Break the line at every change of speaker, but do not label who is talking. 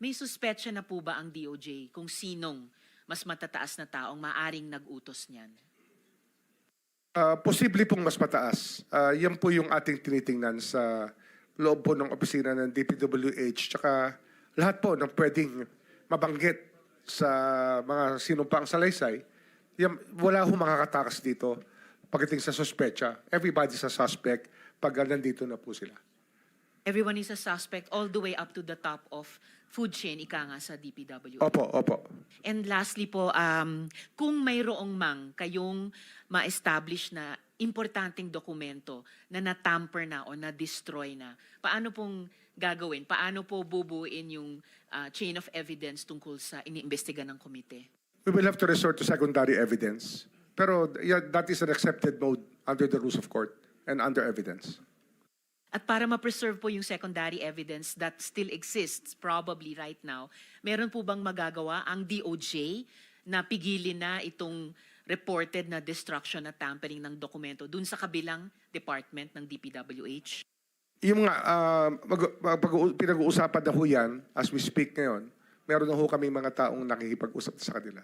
May suspetsya na po ba ang DOJ kung sinong mas matataas na taong maaring nag-utos niyan?
Ah, posible pong mas mataas. Ah, yan po yung ating tinitingnan sa loob po ng opisina ng DPWH tsaka lahat po ng pwedeng mabanggit sa mga sinumpang salaysay. Yan, wala ho makakatakas dito pagdating sa sospecha. Everybody's a suspect pag nandito na po sila.
Everyone is a suspect all the way up to the top of food chain, ika nga sa DPWH.
Opo, opo.
And lastly po, um, kung mayroong mang kayong ma-establish na importanteng dokumento na natamper na o na-destroy na, paano pong gagawin? Paano po bubuin yung uh, chain of evidence tungkol sa iniimbestiga ng komite?
We will have to resort to secondary evidence. Pero yeah, that is an accepted mode under the rules of court and under evidence.
At para ma-preserve po yung secondary evidence that still exists probably right now, meron po bang magagawa ang DOJ na pigilin na itong reported na destruction at tampering ng dokumento dun sa kabilang department ng DPWH?
Yung mga ah, mag- pinag-uusapan na ho yan, as we speak ngayon, meron na ho kami mga taong nakikipag-usap sa kanila.